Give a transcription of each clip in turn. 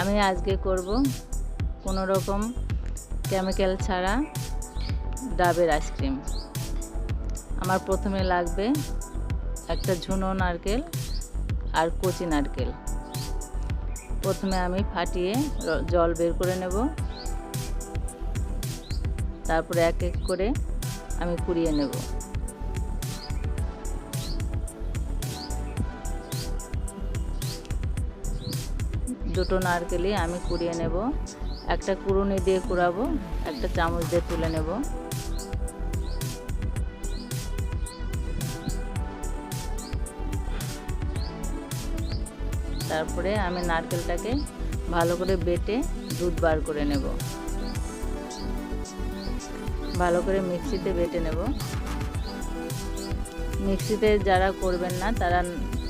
আমি আজকে করব কোনো রকম কেমিক্যাল ছাড়া ডাবের আইসক্রিম আমার প্রথমে লাগবে একটা ঝুনো নারকেল আর কচি নারকেল। প্রথমে আমি ফাটিয়ে জল বের করে নেব। তারপরে এক এক করে আমি কুড়িয়ে নেব। দুটো নারকেলই আমি কুড়িয়ে নেব। একটা কুড়ুনি দিয়ে কুড়াবো, একটা চামচ দিয়ে তুলে নেব। তারপরে আমি নারকেলটাকে ভালো করে বেটে দুধ বার করে নেব। ভালো করে মিক্সিতে বেটে নেব। মিক্সিতে যারা করবেন না, তারা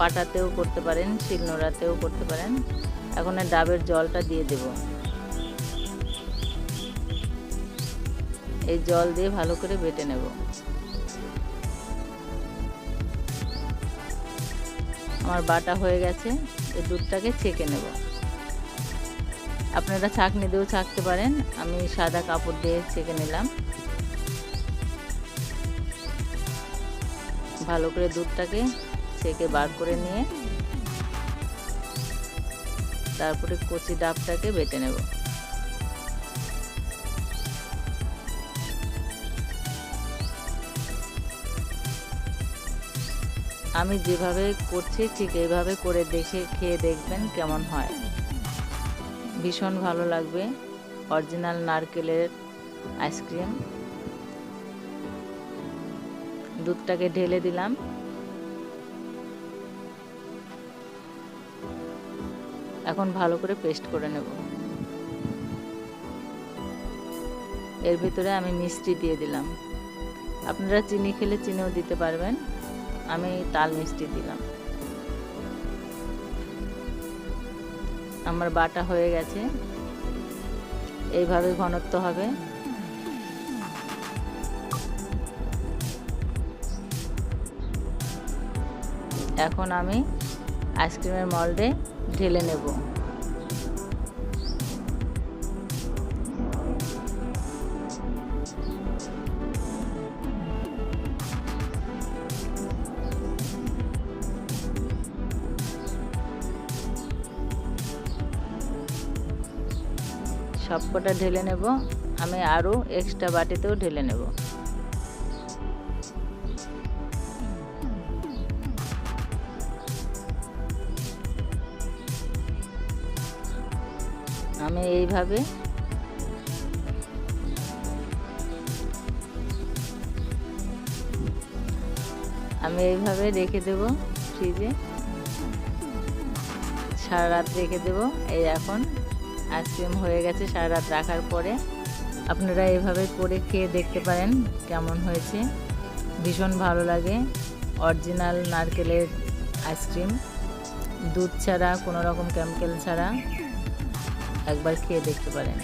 পাটাতেও করতে পারেন, শিলনোড়াতেও করতে পারেন। এখন ডাবের জলটা দিয়ে দেব। এই জল দিয়ে ভালো করে বেটে নেব। আমার বাটা হয়ে গেছে, এই দুধটাকে ছেঁকে নেব। আপনারা ছাঁকনি দিয়েও ছাঁকতে পারেন, আমি সাদা কাপড় দিয়ে ছেঁকে নিলাম। ভালো করে দুধটাকে ছেঁকে বার করে নিয়ে তারপরে কচি ডাবটাকে বেটে নেব। আমি যেভাবে করছি ঠিক এইভাবে করে দেখে খেয়ে দেখবেন কেমন হয়। ভীষণ ভালো লাগবে অরিজিনাল নারকেলের আইসক্রিম। দুধটাকে ঢেলে দিলাম। এখন ভালো করে পেস্ট করে নেব। এর ভিতরে আমি মিষ্টি দিয়ে দিলাম। আপনারা চিনি খেলে চিনিও দিতে পারবেন। আমি তাল মিষ্টি দিলাম। আমার বাটা হয়ে গেছে। এইভাবে ঘনত্ব হবে। এখন আমি আইসক্রিমের মল্ডে ঢেলে নেব। সবকটা ঢেলে নেব। আমি আরও এক্সট্রা বাটিতেও ঢেলে নেব। আমি এইভাবে। আমি এইভাবে রেখে দেব ফ্রিজে সারা রাত রেখে দেব, এই এখন আইসক্রিম হয়ে গেছে, সারা রাত রাখার পরে আপনারা এইভাবে করে খেয়ে দেখতে পারেন কেমন হয়েছে। ভীষণ ভালো লাগে, অরিজিনাল নারকেলের আইসক্রিম দুধ ছাড়া, কোনো রকম কেমিক্যাল ছাড়া। একবার খেয়ে দেখতে পারেন।